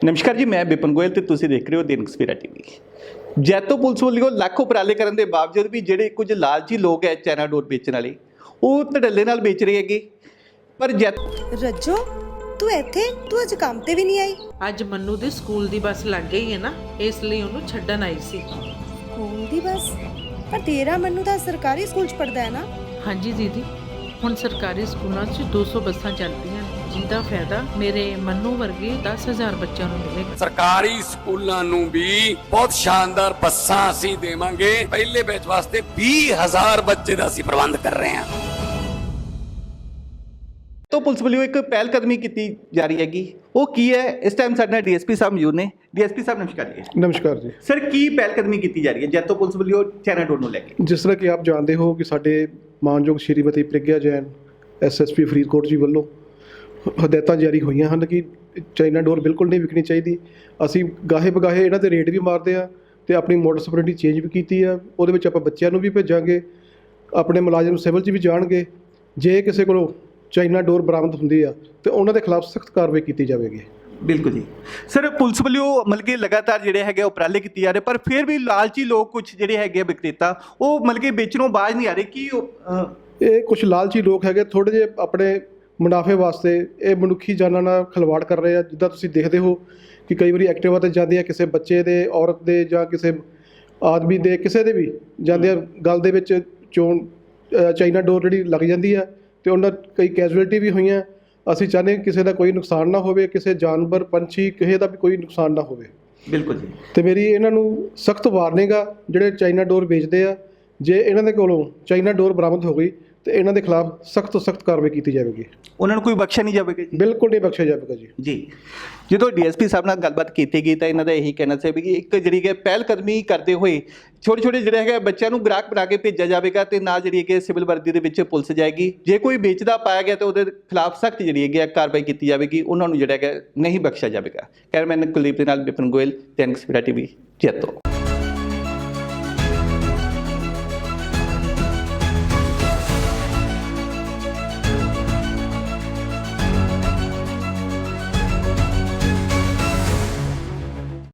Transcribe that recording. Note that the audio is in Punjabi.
ਨਮਸਕਾਰ ਜੀ ਮੈਂ ਬਿਪਨ ਗੋਇਲ ਤੇ ਤੁਸੀਂ ਦੇਖ ਰਹੇ ਹੋ ਦਿਨ ਸਵੇਰਾ ਟੀਵੀ। ਜੈਤੋ ਪੁਲਿਸ ਵੱਲੋਂ ਲੱਖ ਉਪਰਾਲੇ ਕਰਨ ਦੇ ਬਾਵਜੂਦ ਵੀ ਜਿਹੜੇ ਕੁਝ ਲਾਲਚੀ ਲੋਕ ਹੈ ਚਾਈਨਾ ਡੋਰ ਵੇਚਣ ਵਾਲੇ ਉਹ ਧੜੱਲੇ ਨਾਲ ਵੇਚ ਰਹੇ ਹੈਗੇ। ਪਰ ਜੈਤ ਰੱਜੋ ਤੂੰ ਇੱਥੇ ਤੂੰ ਅੱਜ ਕੰਮ ਤੇ ਵੀ ਨਹੀਂ ਆਈ। ਅੱਜ ਮੰਨੂ ਦੇ ਸਕੂਲ ਦੀ ਬੱਸ ਲੱਗ ਗਈ ਹੈ ਨਾ ਇਸ ਲਈ ਉਹਨੂੰ ਛੱਡਣ ਆਈ ਸੀ। ਸਕੂਲ ਦੀ ਬੱਸ? ਪਰ ਤੇਰਾ ਮੈਨੂੰ ਤਾਂ ਸਰਕਾਰੀ ਸਕੂਲ ਚ ਪੜਦਾ ਹੈ ਨਾ। ਹਾਂਜੀ ਦੀਦੀ ਹੁਣ ਸਰਕਾਰੀ ਸਕੂਲਾਂ 'ਚ 200 ਬੱਸਾਂ ਚੱਲਦੀਆਂ ਜਿਹਦਾ ਫਾਇਦਾ ਮੇਰੇ ਮੰਨੂ ਵਰਗੇ 10000 ਬੱਚਿਆਂ ਨੂੰ ਮਿਲੇਗਾ ਸਰਕਾਰੀ ਸਕੂਲਾਂ ਨੂੰ ਵੀ ਬਹੁਤ ਸ਼ਾਨਦਾਰ ਬੱਸਾਂ ਅਸੀਂ ਦੇਵਾਂਗੇ। ਪਹਿਲੇ ਬੈਚ ਵਾਸਤੇ 20000 ਬੱਚੇ ਦਾ ਅਸੀਂ ਪ੍ਰਬੰਧ ਕਰ ਰਹੇ ਹਾਂ। ਤੋਂ ਪੁਲਿਸ ਵੱਲੋਂ ਇੱਕ ਪਹਿਲ ਕਦਮੀ ਕੀਤੀ ਜਾ ਰਹੀ ਹੈਗੀ। ਉਹ ਕੀ ਹੈ? ਇਸ ਟਾਈਮ ਸਾਡੇ ਨਾਲ ਡੀਐਸਪੀ ਸਾਹਿਬ ਮੌਜੂਦ ਨੇ। ਡੀਐਸਪੀ ਸਾਹਿਬ ਨਮਸਕਾਰ ਜੀ। ਨਮਸਕਾਰ ਜੀ। ਸਰ ਕੀ ਪਹਿਲ ਕਦਮੀ ਕੀਤੀ ਜਾ ਰਹੀ ਹੈ? ਜੈਤੋ ਪੁਲਿਸ ਵੱਲੋਂ ਚਾਈਨਾ ਡੋਰ ਨੂੰ ਲੈ ਕੇ। ਜਿਸ ਤਰ੍ਹਾਂ ਕਿ ਆਪ ਜਾਣਦੇ ਹੋ ਕਿ ਸਾਡੇ ਮਾਨਯੋਗ ਸ਼੍ਰੀਮਤੀ ਪ੍ਰਿਗਿਆ ਜੈਨ ਐਸਐਸਪੀ ਫਰੀਦਕੋਟ ਜੀ ਵੱਲੋਂ ਹਦਾਇਤਾਂ ਜਾਰੀ ਹੋਈਆਂ ਹਨ ਕਿ ਚਾਈਨਾ ਡੋਰ ਬਿਲਕੁਲ ਨਹੀਂ ਵਿਕਣੀ ਚਾਹੀਦੀ। ਅਸੀਂ ਗਾਹੇ ਬਗਾਹੇ ਇਹਨਾਂ ਤੇ ਰੇਟ ਵੀ ਮਾਰਦੇ ਆ ਤੇ ਆਪਣੀ ਮੋਟਰ ਸਪਰਿੰਟੀ ਚੇਂਜ ਵੀ ਕੀਤੀ ਆ ਉਹਦੇ ਵਿੱਚ ਆਪਾਂ ਬੱਚਿਆਂ ਨੂੰ ਵੀ ਭੇਜਾਂਗੇ। ਆਪਣੇ ਮੁਲਾਜ਼ਮ ਸਿਵਲ 'ਚ ਵੀ ਜਾਣਗੇ। ਜੇ ਕਿਸੇ ਕੋਲੋਂ ਚਾਈਨਾ ਡੋਰ ਬਰਾਮਦ ਹੁੰਦੀ ਆ ਤੇ ਉਹਨਾਂ ਦੇ ਖਿਲਾਫ ਸਖਤ ਕਾਰਵਾਈ ਕੀਤੀ ਜਾਵੇਗੀ। ਬਿਲਕੁਲ ਜੀ। ਸਰ ਪੁਲਿਸ ਵੱਲੋਂ ਮਤਲਬ ਕਿ ਲਗਾਤਾਰ ਜਿਹੜੇ ਹੈਗੇ ਉਪਰਾਲੇ ਕੀਤੇ ਜਾ ਰਹੇ ਪਰ ਫਿਰ ਵੀ ਲਾਲਚੀ ਲੋਕ ਕੁਝ ਜਿਹੜੇ ਹੈਗੇ ਵਿਕਰੇਤਾ ਉਹ ਮਤਲਬ ਕਿ ਵੇਚਣੋਂ ਬਾਜ਼ ਨਹੀਂ ਆ ਰਹੇ। ਕੀ ਇਹ ਕੁਝ ਲਾਲਚੀ ਲੋਕ ਹੈਗੇ ਥੋੜੇ ਜਿਹੇ ਆਪਣੇ ਮੁਨਾਫੇ ਵਾਸਤੇ ਇਹ ਮਨੁੱਖੀ ਜਾਨਾਂ ਨਾਲ ਖਿਲਵਾੜ ਕਰ ਰਹੇ ਆ। ਜਿੱਦਾਂ ਤੁਸੀਂ ਦੇਖਦੇ ਹੋ ਕਿ ਕਈ ਵਾਰੀ ਐਕਟਿਵਾ ਤੇ ਜਾਂਦੇ ਆ ਕਿਸੇ ਬੱਚੇ ਦੇ ਔਰਤ ਦੇ ਜਾਂ ਕਿਸੇ ਆਦਮੀ ਦੇ ਕਿਸੇ ਦੇ ਵੀ ਜਾਂਦੇ ਆ। ਗਲ ਦੇ ਵਿੱਚ ਚੋਣ ਚਾਈਨਾ ਡੋਰ ਜਿਹੜੀ ਲੱਗ ਜਾਂਦੀ ਆ ਤੇ ਉਹਨਾਂ ਕਈ ਕੈਜੂਅਲਟੀ ਵੀ ਹੋਈਆਂ। ਅਸੀਂ ਚਾਹੁੰਦੇ ਕਿਸੇ ਦਾ ਕੋਈ ਨੁਕਸਾਨ ਨਾ ਹੋਵੇ ਕਿਸੇ ਜਾਨਵਰ ਪੰਛੀ ਕਿਸੇ ਦਾ ਵੀ ਕੋਈ ਨੁਕਸਾਨ ਨਾ ਹੋਵੇ। ਬਿਲਕੁਲ ਜੀ। ਤੇ ਮੇਰੀ ਇਹਨਾਂ ਨੂੰ ਸਖਤ ਵਾਰਨਿੰਗ ਆ ਜਿਹੜੇ ਚਾਈਨਾ ਡੋਰ ਵੇਚਦੇ ਆ। ਜੇ ਇਹਨਾਂ ਦੇ ਕੋਲੋਂ ਚਾਈਨਾ ਡੋਰ ਬਰਾਮਦ ਹੋ ਗਈ ਤੇ ਇਹਨਾਂ ਦੇ ਖਿਲਾਫ ਸਖਤ ਤੋਂ ਸਖਤ ਕਾਰਵਾਈ ਕੀਤੀ ਜਾਵੇਗੀ। ਉਹਨਾਂ ਨੂੰ ਕੋਈ ਬਖਸ਼ਿਆ ਨਹੀਂ ਜਾਵੇਗਾ ਜੀ? ਬਿਲਕੁਲ ਨਹੀਂ ਬਖਸ਼ਿਆ ਜਾਵੇਗਾ ਜੀ। ਜੀ। ਜਦੋਂ ਡੀਐਸਪੀ ਸਾਹਿਬ ਨਾਲ ਗੱਲਬਾਤ ਕੀਤੀ ਗਈ ਤਾਂ ਇਹਨਾਂ ਦਾ ਇਹੀ ਕਹਿਣਾ ਸੀ ਵੀ ਇੱਕ ਜਿਹੜੀ ਕਿ ਪਹਿਲ ਕਦਮੀ ਕਰਦੇ ਹੋਏ ਛੋਟੇ ਛੋਟੇ ਜਿਹੜੇ ਹੈਗੇ ਬੱਚਿਆਂ ਨੂੰ ਗ੍ਰਾਹਕ ਬਣਾ ਕੇ ਭੇਜਿਆ ਜਾਵੇਗਾ ਤੇ ਨਾਲ ਜਿਹੜੀ ਕਿ ਸਿਵਲ ਵਰਦੀ ਦੇ ਵਿੱਚ ਪੁਲਿਸ ਜਾਏਗੀ। ਜੇ ਕੋਈ ਵੇਚਦਾ ਪਾਇਆ ਗਿਆ ਤਾਂ ਉਹਦੇ ਖਿਲਾਫ ਸਖਤ ਜਿਹੜੀ ਹੈਗੀ ਆ ਕਾਰਵਾਈ ਕੀਤੀ ਜਾਵੇਗੀ। ਉਹਨਾਂ ਨੂੰ ਜਿਹੜਾ ਹੈਗਾ ਨਹੀਂ ਬਖਸ਼ਿਆ ਜਾਵੇਗਾ। ਕੈਮਰਾਮੈਨ ਕੁਲਦੀਪ ਦੇ ਨਾਲ ਬਿਪਨ ਗੋਇਲ ਤੇ ਅਨਕਸ ਟੀਵੀ ਜੈਤੋ।